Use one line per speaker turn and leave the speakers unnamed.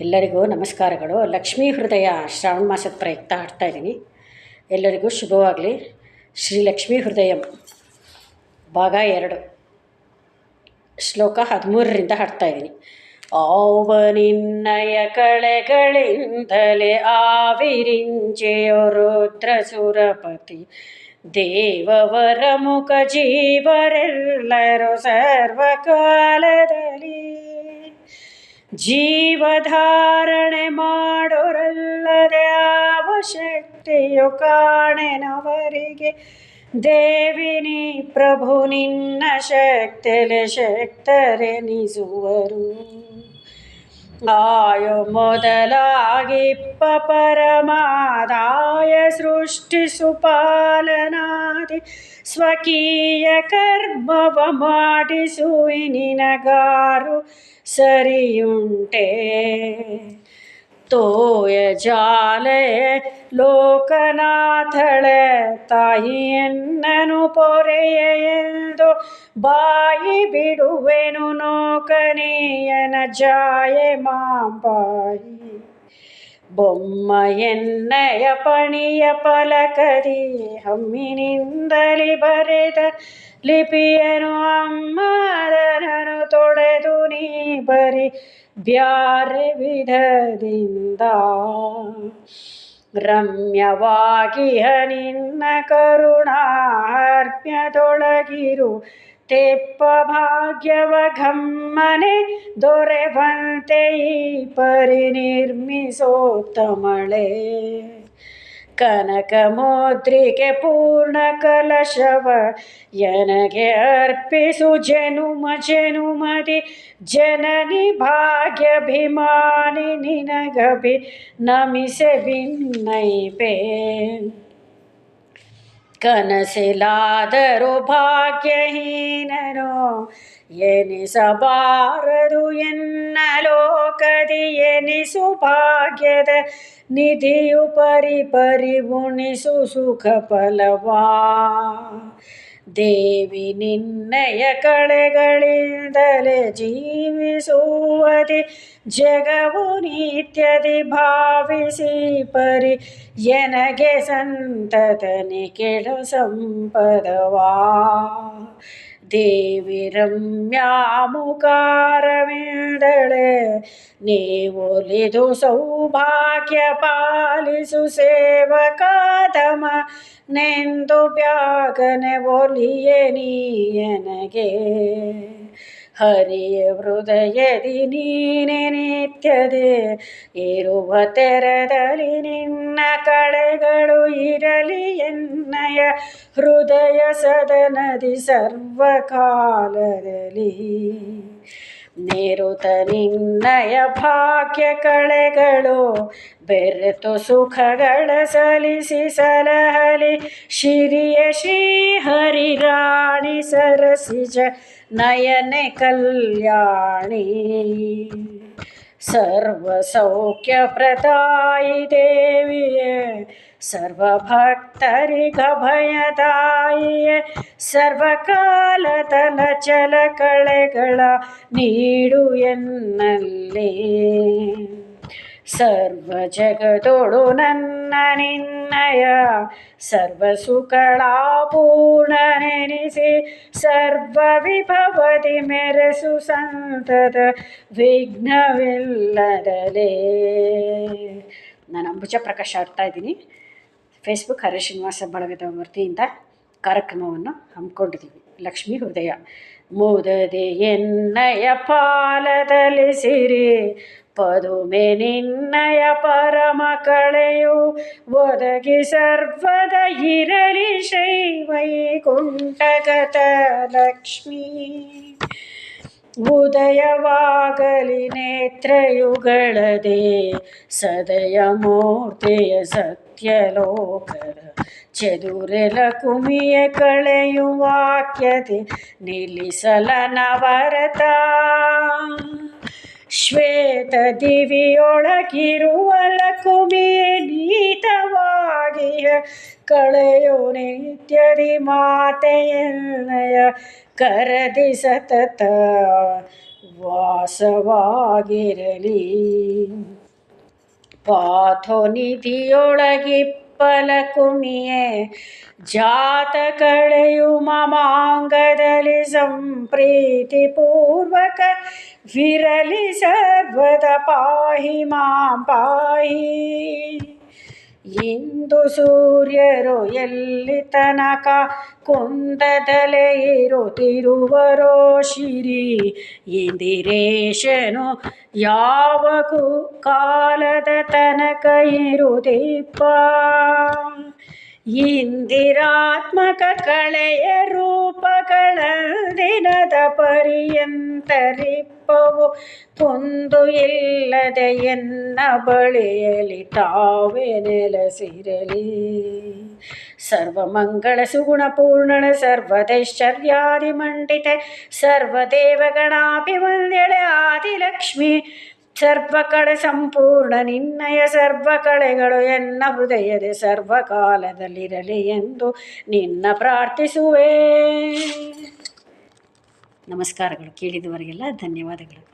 ಎಲ್ಲರಿಗೂ ನಮಸ್ಕಾರಗಳು. ಲಕ್ಷ್ಮೀ ಹೃದಯ ಶ್ರಾವಣ ಮಾಸದ ಪ್ರಯುಕ್ತ ಹಾಡ್ತಾ ಇದ್ದೀನಿ. ಎಲ್ಲರಿಗೂ ಶುಭವಾಗಲಿ. ಶ್ರೀ ಲಕ್ಷ್ಮೀ ಹೃದಯ, ಭಾಗ ಎರಡು, ಶ್ಲೋಕ ಹದಿಮೂರರಿಂದ ಹಾಡ್ತಾ ಇದ್ದೀನಿ. ಆವನಿನ್ನಯ ಕಳೆಗಳಿಂದಲೇ ಆವಿರಿಂಚೆಯೋ ರುದ್ರ ಸುರಪತಿ ದೇವವರ ಮುಖ ಜೀವರೆಲ್ಲರೂ ಸರ್ವಕಾಲದಲ್ಲಿ ಜೀವಧಾರಣೆ ಮಾಡೋರಲ್ಲದೆ ಅವಶಕ್ತಿಯು ಕಾಣೆನವರಿಗೆ. ದೇವಿನಿ ಪ್ರಭು ನಿನ್ನ ಶಕ್ತಿಲೆ ಶಕ್ತರೆನಿಸುವರು. ಆಯು ಮೊದಲಾಗಿಪ್ಪ ಪರಮಾದಾಯ ಸೃಷ್ಟಿಸು ಪಾಲನಾದಿ ಸ್ವಕೀಯ ಕರ್ಮವ ಮಾಡಿಸುವಿ ನಿನಗಾರು ಸರಿಯುಂಟೆ ತೋಯ ಜಾಲೆ ಲೋಕನಾಥಳೆ ತಾಯಿಯನ್ನನು ಪೊರೆಯ ಎಂದು ಬಾಯಿ ಬಿಡುವೆನು ನೋಕನೀಯನ ಜಾಯೆ ಮಾಂಬಾಯಿ ಬೊಮ್ಮ ಎನ್ನಯ ಪಣಿಯ ಪಲಕರಿ ಹಮ್ಮಿನಿಂದಲಿ ಬರೆದ ಲಿಪಿಯನು ಅಮ್ಮದನನು ತೊಡೆದು ನೀ ಬರಿ ಬ್ಯಾರೆ ವಿಧದಿಂದ. ರಮ್ಯವಾಗಿಹ ನಿನ್ನ ಕರುಣಾರ್ಪ್ಯದೊಳಗಿರು. ತೆಪ್ಪ ಭಾಗ್ಯವ ಘಮ್ಮನೆ ದೊರೆವಂತೆ ಈ ಪರಿ ನಿರ್ಮಿಸೋತ್ತಮಳೆ ಕನಕ ಮುದ್ರಿಕೆ ಪೂರ್ಣ ಕಲಶವ ಎನಗೆ ಅರ್ಪಿಸು ಜನುಮ ಜನುಮದಿ ಜನನಿ ಭಾಗ್ಯಭಿಮಾನಿ ನಿನಗಭಿ ನಮಿಸೆ ವಿನ್ನೈಪೆ ಕನಸಿಲಾದರೂ ಭಾಗ್ಯಹೀನರು ಎನಿಸಬಾರದು ಎನ್ನ ಲೋಕದಿ ಎನಿಸು ಭಾಗ್ಯದ ನಿಧಿಯು ಪರಿ ಪರಿ ಉಣಿಸು ಸುಖ ಫಲವಾ. ದೇವಿ ನಿನ್ನಯ ಕಳೆಗಳಿಂದಲೇ ಜೀವಿಸುವದಿ ಜಗವು ನಿತ್ಯದಿ ಭಾವಿಸಿ ಪರಿ ಎನಗೆ ಸಂತತನೆ ಕೆಳ ಸಂಪದವಾ ದೇವಿ ರಮ್ಯಾಮುಕಾರವಿಂದಳೆ ನೀವೊಲಿದು ಸೌಭಾಗ್ಯ ಪಾಲಿಸು ಸೇವಕಾದಮ ನೆಂದು ಬ್ಯಾಗನೆ ಒಲಿಯೆ ನೀಯನಗೆ ಹರಿಯ ಹೃದಯದಿ ನೀನೆ ನಿತ್ಯದೆ, ಇರುವ ತೆರದಲ್ಲಿ ನಿನ್ನ ಕಳೆಗಳು ಇರಲಿ ಎನ್ನಯ. ಹೃದಯ ಸದನದಿ ಸರ್ವಕಾಲದಲ್ಲಿ ನಿರುತ ನಿನ್ನಯ ಭಾಗ್ಯ ಕಳೆಗಳು ಬೆರೆತು ಸುಖಗಳ ಸಲಿಸಿ ಸಲಹಲಿ ಶಿರಿಯ ಶ್ರೀ ಹರಿರಾಣಿ ಸರಸಿಜ ನಯನೆ ಕಲ್ಯಾಣಿ ಸರ್ವ ಸೌಖ್ಯ ಪ್ರದಾಯಿ ದೇವಿಯೇ ಸರ್ವಭಕ್ತರಿಗಭಯದಾಯಿಯೇ ಸರ್ವಕಾಲತನ ಚಲ ಕಳೆಗಳ ನೀಡು ಎನ್ನಲ್ಲೇ. ಸರ್ವ ಜಗದೊಳು ನನ್ನ ನಿನ್ನಯ ಸರ್ವ ಸುಖಳ ಪೂರ್ಣ ನೆನೆಸಿ ಸರ್ವ ವಿಭವದಿ ಮೆರೆಸು ಸಂತದ ವಿಘ್ನವಿಲ್ಲದಲೇ. ನಾನು ಅಂಬುಜ ಪ್ರಕಾಶ ಆಡ್ತಾ ಇದ್ದೀನಿ. ಫೇಸ್ಬುಕ್ ಹರಿ ಶ್ರೀನಿವಾಸ ಬಳಗದ ವತಿಯಿಂದ ಕಾರ್ಯಕ್ರಮವನ್ನು ಹಮ್ಮಿಕೊಂಡಿದ್ದೀವಿ. ಲಕ್ಷ್ಮೀ ಹೃದಯ. ಮುದದೆ ಎನ್ನಯ ಪಾಲದಲ್ಲಿ ಸಿರಿ ಪದುಮೆ ನಿನ್ನಯ ಪರಮ ಕಳೆಯು ಒದಗಿ ಸರ್ವದ ಇರಲಿ ಶೈವೈಕುಂಠಗತ ಲಕ್ಷ್ಮೀ. ಉದಯವಾಗಲಿ ನೇತ್ರಯುಗಳದೆ ಸದಯ ಮೂರ್ತಿಯ ಸತ್ಯಲೋಕದ ಚದುರೆಲ ಕುಮಿಯ ಕಳೆಯುವಾಕ್ಯತೆ ನಿಲ್ಲಿಸಲ ನವರತ ಶ್ವೇತ ದಿವಿಯೊಳಗಿರುವ ಲಕುಮಿಯೇ ನೀತವಾಗಿಯ ಕಳೆಯು ನಿತ್ಯದಿ ಮಾತೆಯನ್ನಯ ಕರದಿ ಸತತ ವಾಸವಾಗಿರಲಿ. ಪಾಥೋನಿಧಿಯೊಳಗಿಪ್ಪಲ ಕುಮಿಯೇ ಜಾತ ಕಳೆಯು ಮಮಾಂಗದಲ್ಲಿ ಸಂಪ್ರೀತಿ ಪೂರ್ವಕ ವಿರಲಿ ಸರ್ವದ ಪಾಹಿ ಮಾಂ ಪಾಹಿ ಇಂದು ಸೂರ್ಯರು ಎಲ್ಲಿ ತನಕ ಕುಂದದಲೆ ಇರುತ್ತಿರುವರೋ ಶಿರಿ, ಇಂದಿರೇಶನು ಯಾವಗೂ ಕಾಲದ ತನಕ ಇರುದಿಪ್ಪ ಇಂದಿರಾತ್ಮಕ ಕಳೆಯ ರೂಪಗಳ ದಿನದ ಪರಿಯಂತರಿಪ್ಪವು? ಕುಂದು ಇಲ್ಲದೆ ಎನ್ನ ಬಳಿಯಲಿ ತಾವೇ ನೆಲೆಸಿರಲಿ. ಸರ್ವಮಂಗಳ ಸುಗುಣ ಪೂರ್ಣಳ ಸರ್ವದೈಶ್ಚರ್ಯಾದಿ ಮಂಡಿತೆ ಸರ್ವದೇವಗಣಾಭಿವಂದ್ಯಳೆ ಆದಿಲಕ್ಷ್ಮಿ. ಸರ್ವಕಳೆ ಸಂಪೂರ್ಣ ನಿನ್ನಯ ಸರ್ವ ಕಳೆಗಳು ಎನ್ನ ಹೃದಯದ ಸರ್ವಕಾಲದಲ್ಲಿರಲಿ ಎಂದು ನಿನ್ನ ಪ್ರಾರ್ಥಿಸುವೆ. ನಮಸ್ಕಾರಗಳು ಕೇಳಿದವರಿಗೆಲ್ಲ ಧನ್ಯವಾದಗಳು.